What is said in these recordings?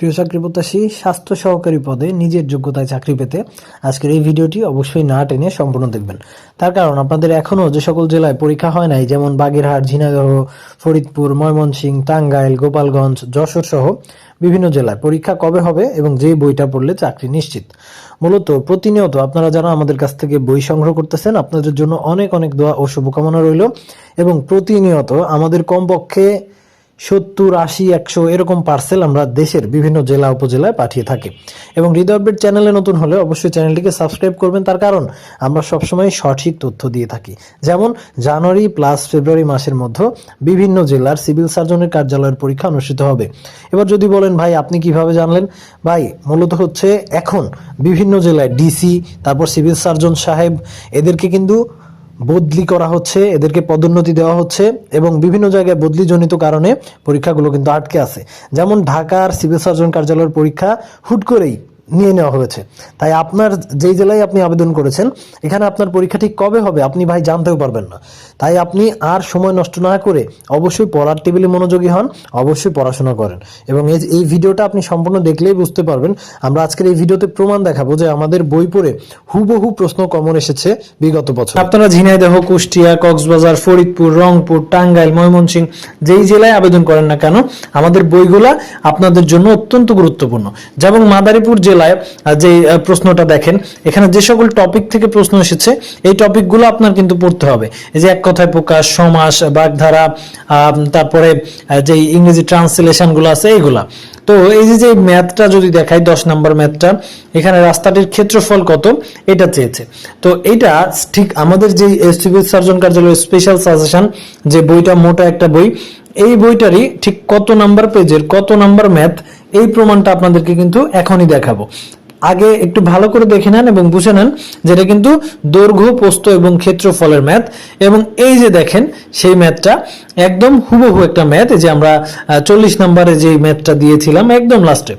প্রিয় চাকরি প্রত্যাশী, স্বাস্থ্য সহকারী পদে নিজের যোগ্যতায় চাকরি পেতে আজকের এই ভিডিওটি অবশ্যই না টেনে সম্পূর্ণ দেখবেন। তার কারণ আপনাদের এখনও যে সকল জেলায় পরীক্ষা হয় নাই, যেমন বাগেরহাট, ঝিনাইদহ, ফরিদপুর, ময়মনসিংহ, টাঙ্গাইল, গোপালগঞ্জ, যশোর সহ বিভিন্ন জেলায় পরীক্ষা কবে হবে এবং যে বইটা পড়লে চাকরি নিশ্চিত। মূলত প্রতিনিয়ত আপনারা যারা আমাদের কাছ থেকে বই সংগ্রহ করতেছেন, আপনাদের জন্য অনেক অনেক দোয়া ও শুভকামনা রইল এবং প্রতিনিয়ত আমাদের কমপক্ষে সত্তর, আশি, একশো এরকম পার্সেল আমরা দেশের বিভিন্ন জেলা, উপজেলায় পাঠিয়ে থাকি। এবং হৃদয় চ্যানেলে নতুন হলে অবশ্যই চ্যানেলটিকে সাবস্ক্রাইব করবেন। তার কারণ, আমরা সবসময় সঠিক তথ্য দিয়ে থাকি। যেমন, জানুয়ারি প্লাস ফেব্রুয়ারি মাসের মধ্যে বিভিন্ন জেলার সিভিল সার্জনের কার্যালয়ের পরীক্ষা অনুষ্ঠিত হবে। এবার যদি বলেন, ভাই, আপনি কীভাবে জানলেন? ভাই, মূলত হচ্ছে এখন বিভিন্ন জেলায় ডিসি তারপর সিভিল সার্জন সাহেব, এদেরকে কিন্তু বদলি করা হচ্ছে, এদেরকে পদোন্নতি দেওয়া হচ্ছে এবং বিভিন্ন জায়গায় বদলিজনিত কারণে পরীক্ষাগুলো কিন্তু আটকে আছে। যেমন ঢাকার সিভিল সার্জন কার্যালয়ের পরীক্ষা হুট করেই নিয়ে নেওয়া হয়েছে। তাই আপনার যেই জেলায় আপনি আবেদন করেছেন, এখানে আপনার পরীক্ষা ঠিক কবে হবে আপনি ভাই জানতেও পারবেন না। তাই আপনি আর সময় নষ্ট না করে অবশ্যই পড়ার টেবিলে মনোযোগী হন, অবশ্যই পড়াশোনা করেন। এবং এই ভিডিওটা আপনি সম্পূর্ণ দেখলেই বুঝতে পারবেন, আমরা আজকের এই ভিডিওতে প্রমাণ দেখাবো যে আমাদের বই পড়ে হুবহু প্রশ্ন কমন এসেছে বিগত বছর। আপনারা ঝিনাইদহ, কুষ্টিয়া, কক্সবাজার, ফরিদপুর, রংপুর, টাঙ্গাইল, ময়মনসিংহ, যেই জেলায় আবেদন করেন না কেন, আমাদের বইগুলা আপনাদের জন্য অত্যন্ত গুরুত্বপূর্ণ। যেমন মাদারীপুর জেলায় আহ, যে প্রশ্নটা দেখেন এখানে যে সকল টপিক থেকে প্রশ্ন এসেছে এই টপিকগুলো আপনার কিন্তু পড়তে হবে। এই যে এক কথায় প্রকাশ সমাস বাগধারা তারপরে যে ইংরেজি ট্রান্সলেশনগুলো আছে এইগুলা। তো এই যে যে ম্যাথটা যদি দেখাই, দশ নম্বর ম্যাথটা, এখানে রাস্তাটির ক্ষেত্রফল কত? এটা চেয়েছে। তো এটা ঠিক আমাদের যে সিভিল সার্জন কার্যালয় স্পেশাল সাজেশন যে বইটা মোটা একটা বই, এই বইটারই ঠিক কত নাম্বার পেজের কত নাম্বার ম্যাথ, এই প্রমাণটা আপনাদেরকে কিন্তু এখনই দেখাবো। আগে একটু ভালো করে দেখে নেন এবং বুঝে নেন যেটা কিন্তু দৈর্ঘ্য পোস্ত এবং ক্ষেত্রফলের ম্যাথ। এবং এই যে দেখেন, সেই ম্যাথটা একদম হুবহু একটা ম্যাথ। যে আমরা চল্লিশ নম্বরে যে ম্যাথটা দিয়েছিলাম একদম লাস্টে,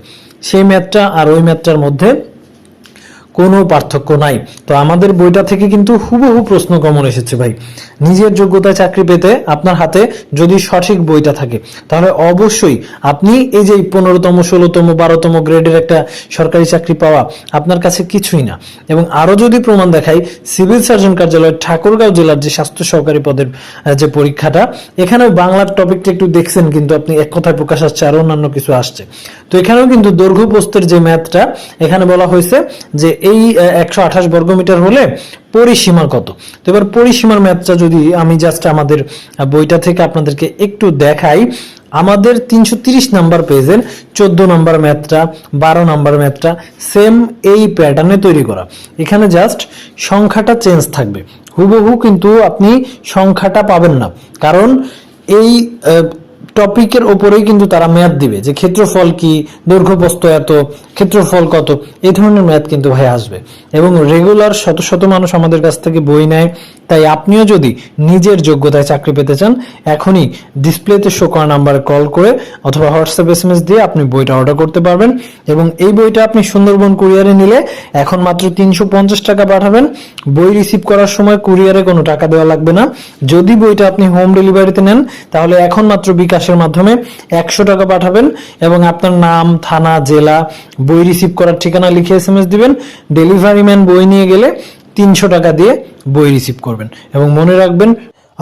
সেই ম্যাথটা আর ওই ম্যাথটার মধ্যে কোনো পার্থক্য নাই। তো আমাদের বইটা থেকে কিন্তু হুবহু প্রশ্ন কমন এসেছে ভাই। নিজের যোগ্যতায় চাকরি পেতে আপনার হাতে যদি সঠিক বইটা থাকে, তাহলে অবশ্যই আপনি এই যে পনেরোতম, ষোলোতম, বারোতম গ্রেডের একটা সরকারি চাকরি পাওয়া আপনার কাছে কিছুই না। এবং আরও যদি প্রমাণ দেখাই, সিভিল সার্জন কার্যালয়, ঠাকুরগাঁও জেলার যে স্বাস্থ্য সহকারী পদের যে পরীক্ষাটা, এখানেও বাংলার টপিকটা একটু দেখছেন, কিন্তু আপনি এক কথায় প্রকাশ আসছে আর অন্যান্য কিছু আসছে। তো এখানেও কিন্তু দৈর্ঘ্য পোস্তের যে ম্যাথটা এখানে বলা হয়েছে যে এই একশো আঠাশ বর্গমিটার হলে পরিসীমা কত? তো এবার পরিসীমার ম্যাথটা যদি আমি জাস্ট আমাদের বইটা থেকে আপনাদেরকে একটু দেখাই, আমাদের তিনশো তিরিশ নাম্বার পেজের চোদ্দ নাম্বার ম্যাথটা বারো নাম্বার ম্যাথটা সেম এই প্যাটার্নে তৈরি করা। এখানে জাস্ট সংখ্যাটা চেঞ্জ থাকবে। হুবহু কিন্তু আপনি সংখ্যাটা পাবেন না। কারণ এই টপিকের ওপরেই কিন্তু তারা ম্যাথ দিবে যে ক্ষেত্রফল কি দৈর্ঘ্যপ্রস্থ এত, ক্ষেত্রফল কত, এই ধরনের ম্যাথ কিন্তু ভাই আসবে। এবং রেগুলার শত শত মানুষ আমাদের কাছ থেকে বই নেয়। তাই আপনিও যদি নিজের যোগ্যতায় চাকরি পেতে চান, এখনই ডিসপ্লেতে শো করা নাম্বারে কল করে অথবা হোয়াটসঅ্যাপ এস এম এস দিয়ে আপনি বইটা অর্ডার করতে পারবেন। এবং এই বইটা আপনি সুন্দরবন কুরিয়ারে নিলে এখন মাত্র তিনশো পঞ্চাশ টাকা পাঠাবেন। বই রিসিভ করার সময় কুরিয়ারে কোনো টাকা দেওয়া লাগবে না। যদি বইটা আপনি হোম ডেলিভারিতে নেন, তাহলে এখন মাত্র বিকাশের মাধ্যমে একশো টাকা পাঠাবেন এবং আপনার নাম, থানা, জেলা, বই রিসিভ করার ঠিকানা লিখে এস এম এস দিবেন। ডেলিভারি ম্যান বই নিয়ে গেলে তিনশো টাকা দিয়ে বই রিসিভ করবেন। এবং মনে রাখবেন,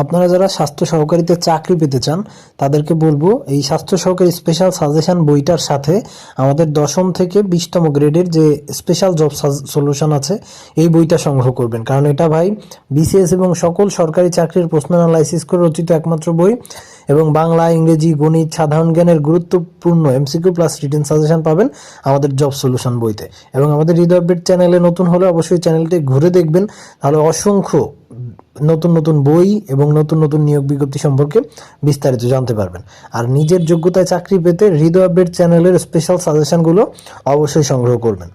আপনারা যারা স্বাস্থ্য সহকারীতে চাকরি পেতে চান, তাদেরকে বলব, এই স্বাস্থ্য সহকারী স্পেশাল সাজেশন বইটার সাথে আমাদের দশম থেকে বিশতম গ্রেডের যে স্পেশাল জব সলিউশন আছে, এই বইটা সংগ্রহ করবেন। কারণ এটা ভাই বিসিএস এবং সকল সরকারি চাকরির প্রশ্ন অ্যানালাইসিস করে রচিত একমাত্র বই। এবং বাংলা, ইংরেজি, গণিত, সাধারণ জ্ঞানের গুরুত্বপূর্ণ এমসিকিউ প্লাস রিটেন সাজেশন পাবেন আমাদের জব সলিউশন বইতে। এবং আমাদের হৃদয় চ্যানেলে নতুন হলে অবশ্যই চ্যানেলটি ঘুরে দেখবেন। তাহলে অসংখ্য নতুন নতুন বই এবং নতুন নতুন নিয়োগ বিজ্ঞপ্তি সম্পর্কে বিস্তারিত জানতে পারবেন। আর নিজের যোগ্যতায় চাকরি পেতে হৃদয় আপডেট চ্যানেলের স্পেশাল সাজেশনগুলো অবশ্যই সংগ্রহ করবেন।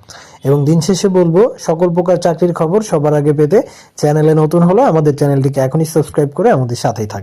এবং দিন শেষে বলব, সকল প্রকার চাকরির খবর সবার আগে পেতে চ্যানেলে নতুন হলে আমাদের চ্যানেলটিকে এখনই সাবস্ক্রাইব করে আমাদের সাথেই থাকবে